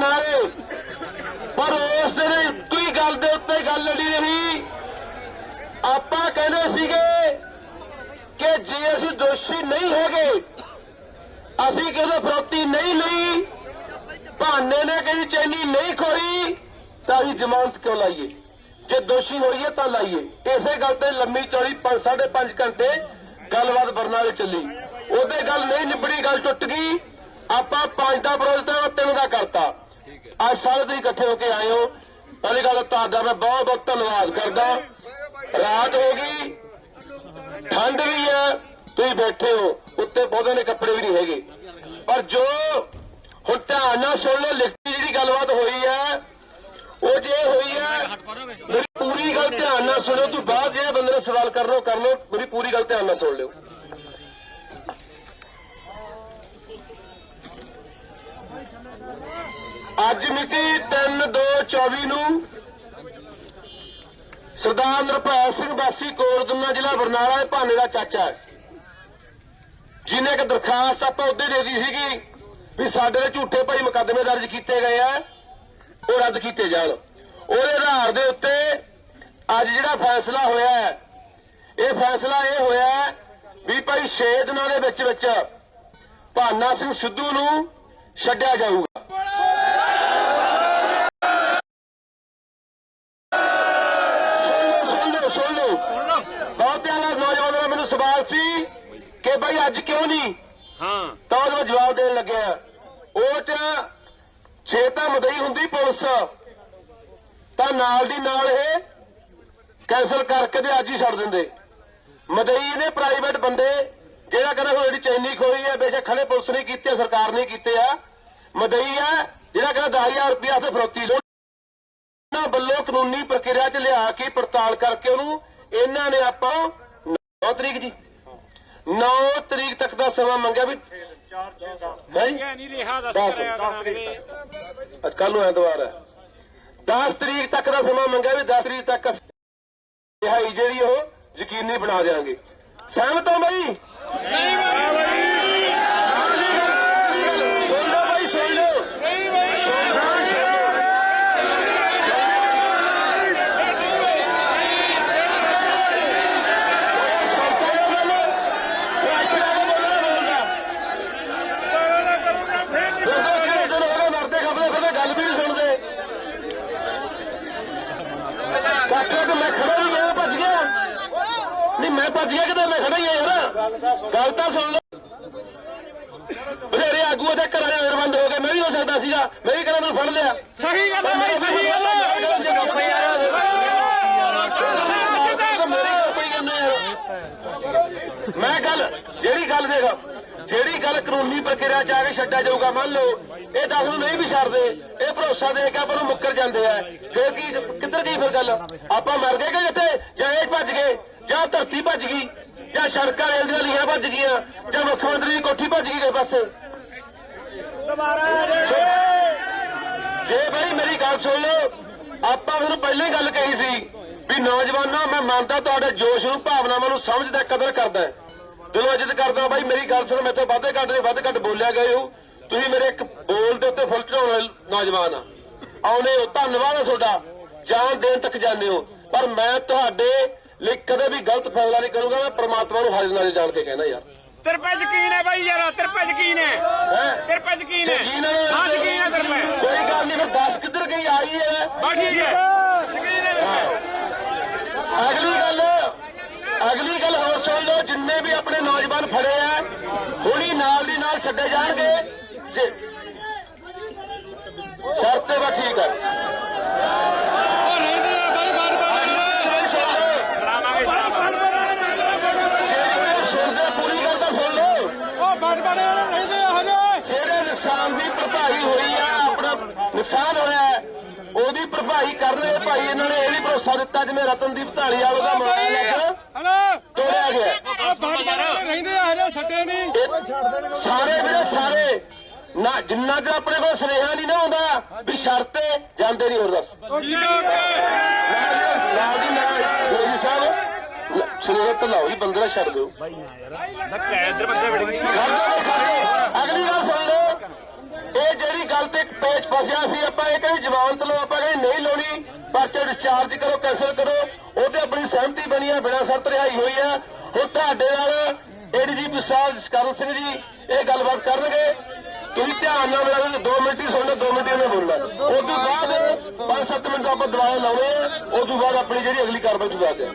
ਬਰਨਾਲੇ ਪਰ ਉਸ ਦਿਨ ਇੱਕੋ ਹੀ ਗੱਲ ਦੇ ਉੱਤੇ ਗੱਲ ਲੜੀ ਰਹੀ। ਆਪਾਂ ਕਹਿੰਦੇ ਸੀਗੇ ਕਿ ਜੇ ਅਸੀਂ ਦੋਸ਼ੀ ਨਹੀਂ ਹੈਗੇ, ਅਸੀਂ ਕਿਸੇ ਫਰੋਤੀ ਨਹੀਂ ਲਈ, ਭਾਨੇ ਨੇ ਕਹੀ ਚੈਨੀ ਨਹੀਂ ਖੋਈ, ਤਾਂ ਅਸੀਂ ਜ਼ਮਾਨਤ ਕਿਉਂ ਲਾਈਏ? ਜੇ ਦੋਸ਼ੀ ਹੋਈਏ ਤਾਂ ਲਾਈਏ। ਇਸੇ ਗੱਲ ਤੇ ਲੰਮੀ ਚੌੜੀ 5 5.5 ਘੰਟੇ ਗੱਲਬਾਤ ਬਰਨਾਲੇ ਚੱਲੀ। ਉਹਦੇ ਗੱਲ ਨਹੀਂ, ਨਿਬੜੀ ਗੱਲ ਟੁੱਟ ਗਈ। ਆਪਾਂ ਪੰਜ ਦਾ ਵਿਰੋਧ ਤੇ ਤਿੰਨ ਦਾ ਕਰਤਾ। ਅੱਜ ਸਾਰੇ ਤੁਸੀਂ ਇਕੱਠੇ ਹੋ ਕੇ ਆਏ ਹੋ। ਪਹਿਲੀ ਗੱਲ ਤਾਂ ਤੁਹਾਡਾ ਮੈਂ ਬਹੁਤ ਬਹੁਤ ਧੰਨਵਾਦ ਕਰਦਾ। ਰਾਤ ਹੋ ਗਈ। ਠੰਡ ਵੀ ਹੈ। ਤੁਸੀਂ ਬੈਠੇ ਹੋ। ਉੱਤੇ ਬਹੁਤੇ ਨੇ ਕੱਪੜੇ ਵੀ ਨਹੀਂ ਹੈਗੇ। ਪਰ ਜੋ ਹੁਣ ਧਿਆਨ ਨਾਲ ਸੁਣ ਲਓ, ਲਿਖਤੀ ਜਿਹੜੀ ਗੱਲਬਾਤ ਹੋਈ ਹੈ, ਉਹ ਜੇ ਹੋਈ ਹੈ, ਮੇਰੀ ਪੂਰੀ ਗੱਲ ਧਿਆਨ ਨਾਲ ਸੁਣੋ। ਤੂੰ ਬਾਅਦ ਜਿਹੜੇ ਬੰਦੇ ਨੇ ਸਵਾਲ ਕਰ ਲਓ ਕਰ ਲਓ। ਮੇਰੀ ਪੂਰੀ ਗੱਲ ਧਿਆਨ ਨਾਲ ਸੁਣ ਲਿਓ। ਅੱਜ ਮਿਤੀ 3/2/24 ਨੂੰ ਸਰਦਾਰ ਨਿਰਭੈ ਸਿੰਘ ਵਾਸੀ ਕੋਰਦਨਾ ਜ਼ਿਲ੍ਹਾ ਬਰਨਾਲਾ ਦੇ ਭਾਨੇ ਦਾ ਚਾਚਾ ਹੈ। ਜਿਹਨੇ ਇੱਕ ਦਰਖਾਸਤ ਆਪਾਂ ਉਹਦੇ ਦੇ ਦਿੱਤੀ ਸੀਗੀ ਵੀ ਸਾਡੇ ਤੇ ਝੂਠੇ ਭਾਈ ਮੁਕੱਦਮੇ ਦਰਜ ਕੀਤੇ ਗਏ ਆ, ਉਹ ਰੱਦ ਕੀਤੇ ਜਾਣ। ਉਹਦੇ ਆਧਾਰ ਦੇ ਉੱਤੇ ਅੱਜ ਜਿਹੜਾ ਫੈਸਲਾ ਹੋਇਆ ਹੈ, ਇਹ ਫੈਸਲਾ ਇਹ ਹੋਇਆ ਵੀ ਭਾਈ 6 ਦਿਨਾਂ ਦੇ ਵਿੱਚ ਵਿੱਚ ਭਾਨਾ ਸਿੰਘ ਸਿੱਧੂ ਨੂੰ ਛੱਡਿਆ ਜਾਊਗਾ ਸੁਣ ਲਓ ਸੁਣ ਲਓ ਬਹੁਤ ਪਿਆਰਾ ਨੌਜਵਾਨਾਂ ਦਾ ਸਵਾਲ ਸੀ ਕਿ ਭਾਈ ਅੱਜ ਕਿਉਂ ਨਹੀਂ? ਹਾਂ। ਤਾਂ ਉਹਦਾ ਜਵਾਬ ਦੇਣ ਲੱਗਿਆ ਉਹ ਚ ਛੇ ਤਾਂ ਮਦਈ ਹੁੰਦੀ ਪੁਲਿਸ। ਤਾਂ ਨਾਲ ਦੀ ਨਾਲ ਇਹ ਕੈਂਸਲ ਕਰਕੇ ਤੇ ਅੱਜ ਹੀ ਛੱਡ ਦਿੰਦੇ। ਮਦਈ ਨੇ ਪ੍ਰਾਈਵੇਟ ਬੰਦੇ ਜਿਹੜਾ ਕਹਿੰਦਾ ਹੁਣ ਜਿਹੜੀ ਚੈਨੀ ਖੋਈ ਹੈ ਬੇਸ਼ੱਕ ਖੜੇ ਪੁਲਿਸ ਨੇ ਕੀਤੇ ਸਰਕਾਰ ਨੇ ਕੀਤੇ ਆ। ਮਦਈ ਆ ਜਿਹੜਾ ਕਹਿੰਦਾ 10000 ਰੁਪਇਆ ਤੇ ਫਰੋਤੀ ਲੋ। ਇਹਨਾਂ ਵੱਲੋਂ ਕਾਨੂੰਨੀ ਪ੍ਰਕਿਰਿਆ 'ਚ ਲਿਆ ਕੇ ਪੜਤਾਲ ਕਰਕੇ ਉਹਨੂੰ ਇਹਨਾਂ ਨੇ ਆਪਾਂ 9 ਤਰੀਕ ਜੀ। 9 ਤਰੀਕ ਤੱਕ ਦਾ ਸਮਾਂ ਮੰਗਿਆ ਵੀ ਨਹੀਂ ਇਹ ਨਹੀਂ ਰਿਹਾ ਦੱਸ ਕਰਿਆ ਅੱਜ ਕੱਲ ਨੂੰ ਐਤਵਾਰ ਹੈ। 10 ਤਰੀਕ ਤੱਕ ਦਾ ਸਮਾਂ ਮੰਗਿਆ ਵੀ 10 ਤਰੀਕ ਤੱਕ ਰਿਹਾਈ ਜਿਹੜੀ ਉਹ ਯਕੀਨੀ ਬਣਾ ਦੇਵਾਂਗੇ ਸਹਿਮਤ ਹੋ ਬਈ? ਨਹੀਂ ਸੁਣ ਲਓ ਬਈ ਸੁਣ ਲਓ ਜਦੋਂ ਕਿਹੜੇ ਦਿਨ ਹੋ ਗਏ ਮਰਦੇ ਖਪਦੇ ਫਿਰਦੇ ਗੱਲ ਵੀ ਨਹੀਂ ਸੁਣਦੇ ਕਾਕੇ ਤੇ ਮੈਂ ਖੜਾ ਹੀ ਆ ਭੱਜ ਗਿਆ ਨਹੀਂ ਮੈਂ ਭੱਜ ਗਿਆ ਕਿਤੇ ਮੈਂ ਖੜਾ ਹੀ ਆ ਯਾਰ ਗੱਲ ਤਾਂ ਸੁਣ ਲਓ ਬਥੇਰੇ ਆਗੂ ਦੇ ਘਰਾਂ ਦੇ ਬੰਦ ਹੋ ਗਏ ਮੈਂ ਵੀ ਹੋ ਸਕਦਾ ਸੀਗਾ ਮੈਂ ਵੀ ਕਹਿੰਦਾ ਮੈਨੂੰ ਫੜ ਲਿਆ ਸਹੀ ਗੱਲ ਹੈ ਸਹੀ ਗੱਲ ਹੈ ਮੈਂ ਗੱਲ ਜਿਹੜੀ ਗੱਲ ਦੇਖ ਜਿਹੜੀ ਗੱਲ ਕਾਨੂੰਨੀ ਪ੍ਰਕਿਰਿਆ ਚ ਆ ਕੇ ਛੱਡਿਆ ਜਾਊਗਾ ਮੰਨ ਲਓ ਇਹ ਦਸ ਨੂੰ ਨਹੀਂ ਵੀ ਛੱਡਦੇ ਇਹ ਭਰੋਸਾ ਦੇ ਕੇ ਆਪਾਂ ਨੂੰ ਮੁੱਕਰ ਜਾਂਦੇ ਆ। ਫਿਰ ਕੀ ਕਿੱਧਰ ਗਈ ਫਿਰ ਗੱਲ? ਆਪਾਂ ਮਰ ਗਏ ਕਿ ਜਿੱਥੇ? ਜਾਂ ਇਹ ਭੱਜ ਗਏ? ਜਾਂ ਧਰਤੀ ਭੱਜ ਗਈ? ਜਾਂ ਸੜਕਾਂ ਰੇਲ ਦੀਆਂ ਲੀਹਾਂ ਭੱਜ ਗਈਆਂ? ਜਾਂ ਮੁੱਖ ਮੰਤਰੀ ਦੀ ਕੋਠੀ ਭੱਜ ਗਈ ਕਿਸੇ ਪਾਸੇ? ਜੇ ਬਈ ਮੇਰੀ ਗੱਲ ਸੁਣ ਲਓ ਆਪਾਂ ਤੁਹਾਨੂੰ ਪਹਿਲਾਂ ਹੀ ਗੱਲ ਕਹੀ ਸੀ ਵੀ ਨੌਜਵਾਨਾਂ ਮੈਂ ਮੰਨਦਾ ਤੁਹਾਡੇ ਜੋਸ਼ ਨੂੰ ਭਾਵਨਾਵਾਂ ਨੂੰ ਸਮਝਦਾ ਕਦਰ ਕਰਦਾ ਦਿਲੋਂ ਇੱਜ਼ਤ ਕਰਦਾ ਬਾਈ ਮੇਰੀ ਗੱਲ ਸੁਣ ਮੈਥੋਂ ਵਾਧੇ ਘੱਟ ਦੇ ਵੱਧ ਘੱਟ ਬੋਲਿਆ ਗਏ ਹੋ ਤੁਸੀਂ ਮੇਰੇ ਇੱਕ ਬੋਲ ਦੇ ਉੱਤੇ ਫੁੱਲ ਚੜਾਉਣ ਵਾਲੇ ਨੌਜਵਾਨ ਆ। ਆਉਨੇ ਹੋ ਧੰਨਵਾਦ ਹੈ ਤੁਹਾਡਾ। ਜਾਨ ਦੇਣ ਤੱਕ ਜਾਂਦੇ ਹੋ। ਪਰ ਮੈਂ ਤੁਹਾਡੇ ਲਈ ਕਦੇ ਵੀ ਗਲਤ ਫੈਸਲਾ ਨਹੀਂ ਕਰੂੰਗਾ ਮੈਂ ਪ੍ਰਮਾਤਮਾ ਨੂੰ ਹਾਜ਼ਰ ਨਾਲੇ ਜਾਣ ਕੇ ਕਹਿੰਦਾ ਯਾਰ। ਤੇਰੇ ਪੈ ਯਕੀਨ ਹੈ ਬਾਈ ਯਾਰ ਤੇਰੇ ਪੈ ਯਕੀਨ ਹੈ? ਤੇਰੇ ਪੈ ਯਕੀਨ ਹੈ ਹੈ ਹਾਂ ਯਕੀਨ ਹੈ ਤੇਰੇ ਪੈ ਕੋਈ ਗੱਲ ਨਹੀਂ ਫਿਰ ਦੱਸ ਕਿੱਧਰ ਗਈ? ਆਈ ਹੈ। ਬਸ ਠੀਕ ਹੈ। ਯਕੀਨ ਹੈ। ਅਗਲੀ ਗੱਲ ਅਗਲੀ ਗੱਲ ਹੋਰ ਸੁਣ ਲਓ ਜਿੰਨੇ ਵੀ ਆਪਣੇ ਨੌਜਵਾਨ ਫੜੇ ਆ ਹੁਣੀ ਨਾਲ ਦੀ ਨਾਲ ਛੱਡੇ ਜਾਣਗੇ ਜੇ ਸ਼ਰਤ ਤੇ ਵਾ ਠੀਕ ਹੈ ਵਾਲੇ ਨੁਕਸਾਨ ਦੀ ਭਰਪਾਈ ਹੋਈ ਆ ਆਪਣਾ ਨੁਕਸਾਨ ਹੋਇਆ ਉਹਦੀ ਭਰਪਾਈ ਕਰਨੇ ਭਾਈ ਇਹਨਾਂ ਨੇ ਇਹ ਵੀ ਭਰੋਸਾ ਦਿੱਤਾ ਜਿਵੇਂ ਰਤਨਦੀਪ ਢਾਲੀਵਾਲ ਉਹਦਾ ਮੋਬਾਈਲ ਲੱਗ ਹਲੋ। ਤੋੜਿਆ ਗਿਆ। ਵਾਲੇ ਰਹਿੰਦੇ ਆ ਹਜੇ ਛੱਡੇ ਨਹੀਂ ਸਾਰੇ ਵੀਰੇ ਸਾਰੇ। ਨਾ ਜਿੰਨਾ ਚਿਰ ਆਪਣੇ ਕੋਲ ਸੁਨੇਹਾ ਨਹੀਂ ਨਾ ਆਉਂਦਾ ਵੀ ਸ਼ਰਤ ਤੇ ਜਾਂਦੇ ਨਹੀਂ ਹੋਰ ਦੱਸ। ਦੀ ਗੋਰੀ ਸਾਹਿਬ ਸੁਨੇਹਾ ਤਾਂ ਲਾਓ ਜੀ ਬੰਦੇ ਦਾ ਛੱਡ ਦਿਓ ਅਗਲੀ ਗੱਲ ਸੁਣ ਲਓ ਇਹ ਜਿਹੜੀ ਗੱਲ ਤੇ ਪੇਚ ਫਸਿਆ ਸੀ ਆਪਾਂ ਇਹ ਕਹਿੰਦੇ ਜਵਾਨਤ ਲਓ ਆਪਾਂ ਕਹਿੰਦੇ ਨਹੀਂ ਲਾਉਣੀ ਪਰਚੇ ਡਿਸਚਾਰਜ ਕਰੋ ਕੈਂਸਲ ਕਰੋ ਉਹਤੇ ਆਪਣੀ ਸਹਿਮਤੀ ਬਣੀ ਹੈ ਬਿਨਾਂ ਸ਼ਰਤ ਰਿਹਾਈ ਹੋਈ ਹੈ ਹੁਣ ਤੁਹਾਡੇ ਨਾਲ ਏਡੀਜੀਪੀ ਸਾਹਿਬ ਜਸਕਰਨ ਸਿੰਘ ਜੀ ਇਹ ਗੱਲਬਾਤ ਕਰਨਗੇ। ਤੁਸੀਂ ਧਿਆਨ ਨਾਲ ਮੇਰਾ 2 ਮਿੰਟ ਹੀ ਸੁਣਨਾ 2 ਮਿੰਟ ਹੀ ਉਹਨੇ ਬੋਲਣਾ ਉਸ ਤੋਂ ਬਾਅਦ 5-7 ਮਿੰਟ ਆਪਾਂ ਦੁਬਾਰਾ ਲਾਉਣੇ ਆ ਉਸ ਤੋਂ ਬਾਅਦ ਆਪਣੀ ਜਿਹੜੀ ਅਗਲੀ ਕਾਰਵਾਈ ਕਰਦੇ ਆ